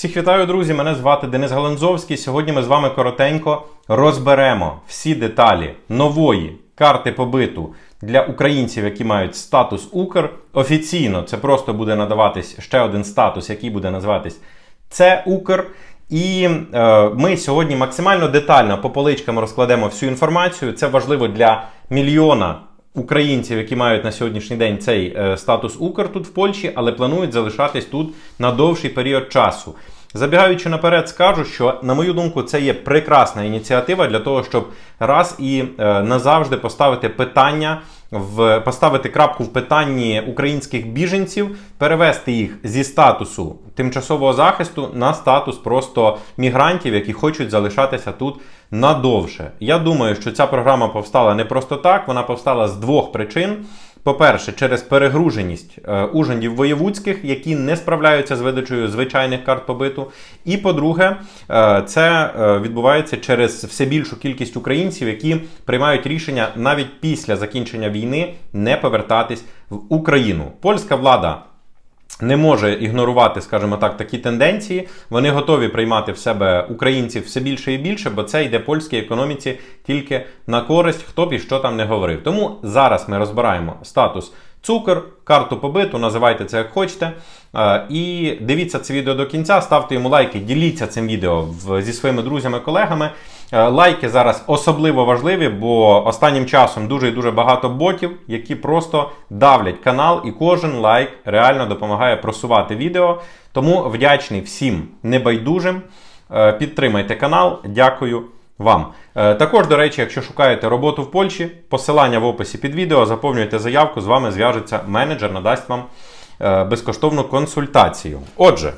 Всіх вітаю, друзі! Мене звати Денис Галанзовський. Сьогодні ми з вами коротенько розберемо всі деталі нової карти побиту для українців, які мають статус Укр. Офіційно це просто буде надаватись ще один статус, який буде називатись це Укр. І е, ми сьогодні максимально детально по поличкам розкладемо всю інформацію. Це важливо для мільйона українців, які мають на сьогоднішній день цей е, статус Укр тут в Польщі, але планують залишатись тут на довший період часу. Забігаючи наперед, скажу, що на мою думку, це є прекрасна ініціатива для того, щоб раз і е, назавжди поставити питання в поставити крапку в питанні українських біженців, перевести їх зі статусу тимчасового захисту на статус просто мігрантів, які хочуть залишатися тут надовше. Я думаю, що ця програма повстала не просто так, вона повстала з двох причин. По-перше, через перегруженість е, ужиндів воєвудських, які не справляються з видачею звичайних карт побиту. І по-друге, е, це е, відбувається через все більшу кількість українців, які приймають рішення навіть після закінчення війни не повертатись в Україну. Польська влада. Не може ігнорувати, скажімо так, такі тенденції. Вони готові приймати в себе українців все більше і більше, бо це йде польській економіці тільки на користь, хто б і що там не говорив. Тому зараз ми розбираємо статус цукор, карту побиту, називайте це як хочете. Е, І дивіться це відео до кінця, ставте йому лайки, діліться цим відео зі своїми друзями, колегами. Е, Лайки зараз особливо важливі, бо останнім часом дуже і дуже багато ботів, які просто давлять канал, і кожен лайк реально допомагає просувати відео. Тому вдячний всім небайдужим. Е, Підтримайте канал. Дякую вам. Е, Також, до речі, якщо шукаєте роботу в Польщі, посилання в описі під відео, заповнюйте заявку, з вами зв'яжеться менеджер, надасть вам е, безкоштовну консультацію. Отже,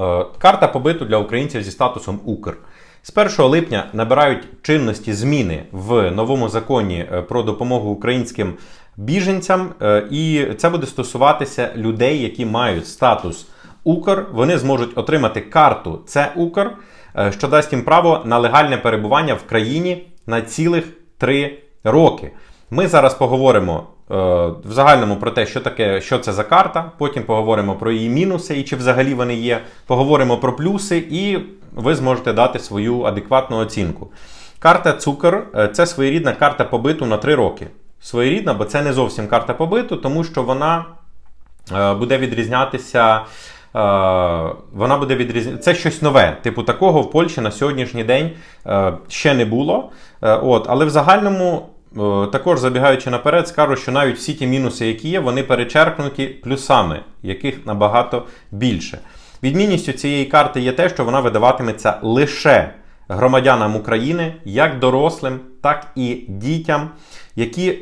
Е, Карта побиту для українців зі статусом Укр. З 1 липня набирають чинності зміни в новому законі про допомогу українським біженцям, і це буде стосуватися людей, які мають статус Укр. Вони зможуть отримати карту це Укр, що дасть їм право на легальне перебування в країні на цілих 3 роки. Ми зараз поговоримо е, в загальному про те, що таке, що це за карта. Потім поговоримо про її мінуси і чи взагалі вони є. Поговоримо про плюси, і ви зможете дати свою адекватну оцінку. Карта Цукор е, це своєрідна карта побиту на 3 роки. Своєрідна, бо це не зовсім карта побиту, тому що вона е, буде відрізнятися. Е, Вона буде відрізняти. Це щось нове. Типу такого в Польщі на сьогоднішній день е, ще не було. Е, От, але в загальному, також забігаючи наперед, скажу, що навіть всі ті мінуси, які є, вони перечеркнуті плюсами, яких набагато більше. Відмінністю цієї карти є те, що вона видаватиметься лише громадянам України, як дорослим, так і дітям, які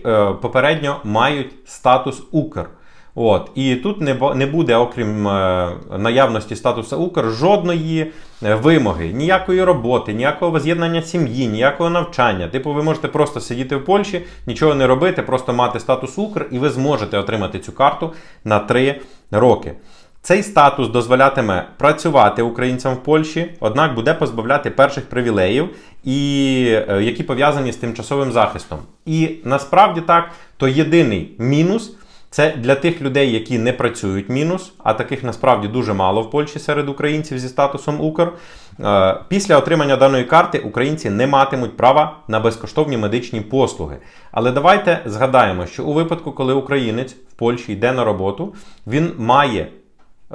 попередньо мають статус Укр. От і тут не не буде, окрім е, наявності статусу Укр, жодної е, вимоги, ніякої роботи, ніякого воз'єднання сім'ї, ніякого навчання. Типу, ви можете просто сидіти в Польщі, нічого не робити, просто мати статус Укр, і ви зможете отримати цю карту на 3 роки. Цей статус дозволятиме працювати українцям в Польщі, однак буде позбавляти перших привілеїв, і, е, які пов'язані з тимчасовим захистом. І насправді так, то єдиний мінус це для тих людей, які не працюють мінус, а таких насправді дуже мало в Польщі серед українців зі статусом Укр. Е, Після отримання даної карти українці не матимуть права на безкоштовні медичні послуги. Але давайте згадаємо, що у випадку, коли українець в Польщі йде на роботу, він має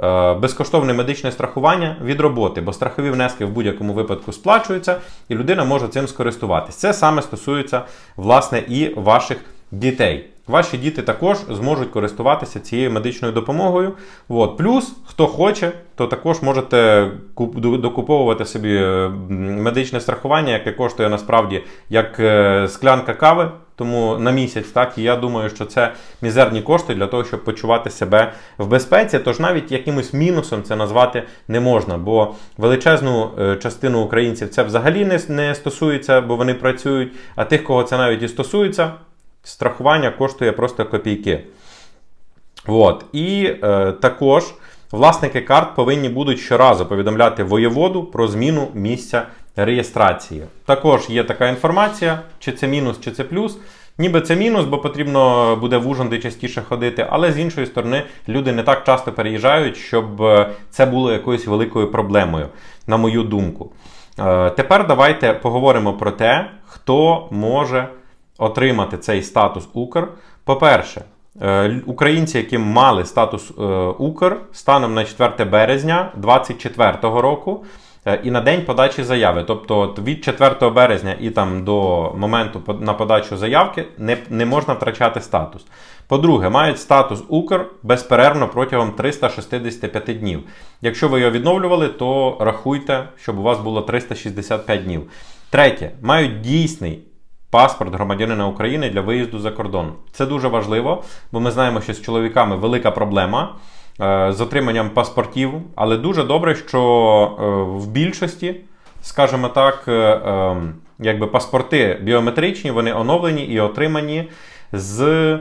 е, безкоштовне медичне страхування від роботи, бо страхові внески в будь-якому випадку сплачуються, і людина може цим скористуватись. Це саме стосується власне і ваших дітей. Ваші діти також зможуть користуватися цією медичною допомогою. От. Плюс, хто хоче, то також можете докуповувати собі е, медичне страхування, яке коштує насправді як е, склянка кави, тому на місяць, так і я думаю, що це мізерні кошти для того, щоб почувати себе в безпеці. Тож навіть якимось мінусом це назвати не можна, бо величезну е, частину українців це взагалі не, не стосується, бо вони працюють. А тих, кого це навіть і стосується, страхування коштує просто копійки. От. І е, також власники карт повинні будуть щоразу повідомляти воєводу про зміну місця реєстрації. Також є така інформація, чи це мінус, чи це плюс. Ніби це мінус, бо потрібно буде в Ужгороди частіше ходити, але з іншої сторони люди не так часто переїжджають, щоб е, це було якоюсь великою проблемою, на мою думку. Е, Тепер давайте поговоримо про те, хто може отримати цей статус Укр. По-перше, е, українці, які мали статус е, Укр станом на 4 березня 2024 року. е, І на день подачі заяви, тобто від 4 березня і там до моменту на подачу заявки не, не можна втрачати статус. По-друге, мають статус Укр безперервно протягом 365 днів. Якщо ви його відновлювали, то рахуйте, щоб у вас було 365 днів. Третє, мають дійсний паспорт громадянина України для виїзду за кордон. Це дуже важливо, бо ми знаємо, що з чоловіками велика проблема е, з отриманням паспортів, але дуже добре, що е, в більшості, скажімо так, е, е, якби паспорти біометричні, вони оновлені і отримані з. е,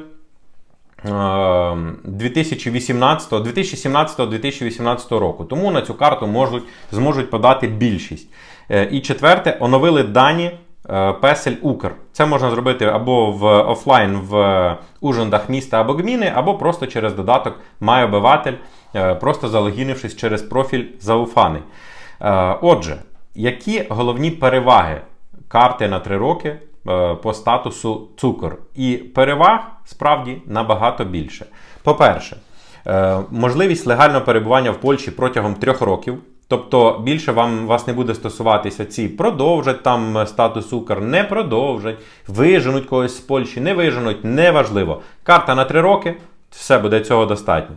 2018, 2017-2018 року. Тому на цю карту можуть, зможуть подати більшість. І четверте, оновили дані Песель Укр. Це можна зробити або в офлайн в ужиндах міста або гміни, або просто через додаток «Май обиватель», е, просто залогінившись через профіль Зауфаний. Е, Отже, які головні переваги карти на 3 роки е, по статусу цукор? І переваг справді набагато більше. По-перше, е, можливість легального перебування в Польщі протягом трьох років. Тобто більше вам вас не буде стосуватися ці продовжать там статус Укр, не продовжать, виженуть когось з Польщі, не виженуть, неважливо. Карта на три роки, все буде цього достатньо.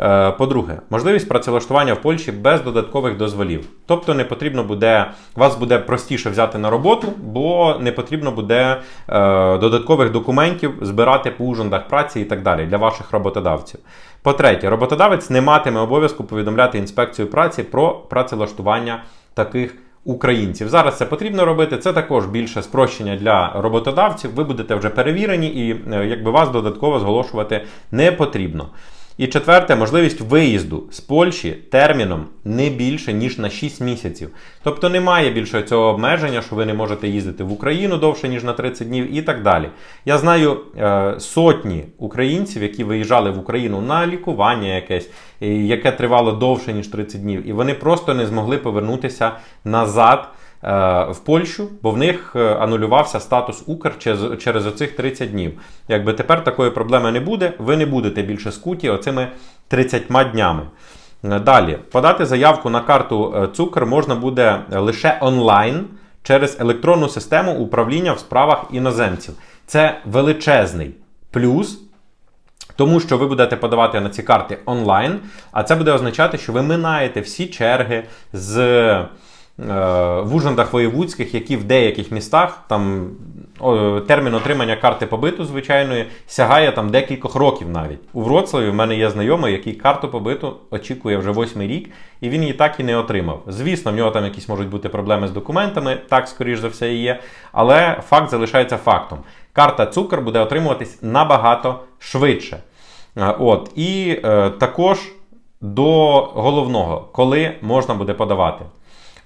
Е, По-друге, можливість працевлаштування в Польщі без додаткових дозволів. Тобто не потрібно буде, вас буде простіше взяти на роботу, бо не потрібно буде е, додаткових документів збирати по ужиндах праці і так далі для ваших роботодавців. По-третє, роботодавець не матиме обов'язку повідомляти інспекцію праці про працевлаштування таких українців. Зараз це потрібно робити. Це також більше спрощення для роботодавців. Ви будете вже перевірені, і е, якби вас додатково зголошувати не потрібно. І четверте, можливість виїзду з Польщі терміном не більше ніж на 6 місяців. Тобто немає більше цього обмеження, що ви не можете їздити в Україну довше ніж на 30 днів і так далі. Я знаю е, сотні українців, які виїжджали в Україну на лікування якесь, яке тривало довше ніж 30 днів, і вони просто не змогли повернутися назад. Е, В Польщу, бо в них е, анулювався статус Укр через, через оцих 30 днів. Якби тепер такої проблеми не буде, ви не будете більше скуті оцими 30 днями. Е, Далі, подати заявку на карту Цукр можна буде лише онлайн через електронну систему управління в справах іноземців. Це величезний плюс. Тому що ви будете подавати на ці карти онлайн, а це буде означати, що ви минаєте всі черги з в ужиндах воєвудських, які в деяких містах там термін отримання карти побиту звичайної сягає там декількох років навіть. У Вроцлаві в мене є знайомий, який карту побиту очікує вже восьмий рік, і він її так і не отримав. Звісно, в нього там якісь можуть бути проблеми з документами, так скоріш за все і є. Але факт залишається фактом. Карта цукор буде отримуватись набагато швидше. Е, От, і е, також до головного, коли можна буде подавати.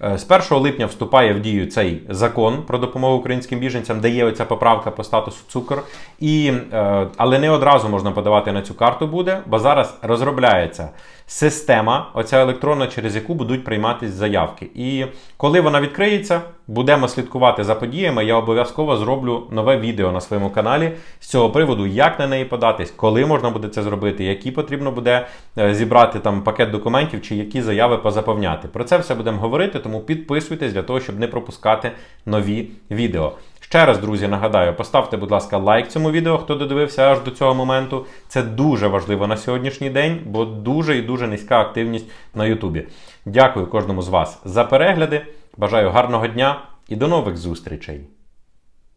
Е, З 1 липня вступає в дію цей закон про допомогу українським біженцям, де є оця поправка по статусу цукор. І, е, але не одразу можна подавати на цю карту буде, бо зараз розробляється система, оця електронна, через яку будуть прийматись заявки. І коли вона відкриється, будемо слідкувати за подіями. Я обов'язково зроблю нове відео на своєму каналі з цього приводу, як на неї податись, коли можна буде це зробити, які потрібно буде е, зібрати там пакет документів чи які заяви позаповняти. Про це все будемо говорити, тому підписуйтесь для того, щоб не пропускати нові відео. Ще раз, друзі, нагадаю, поставте, будь ласка, лайк цьому відео, хто додивився аж до цього моменту. Це дуже важливо на сьогоднішній день, бо дуже і дуже низька активність на Ютубі. Дякую кожному з вас за перегляди. Бажаю гарного дня і до нових зустрічей!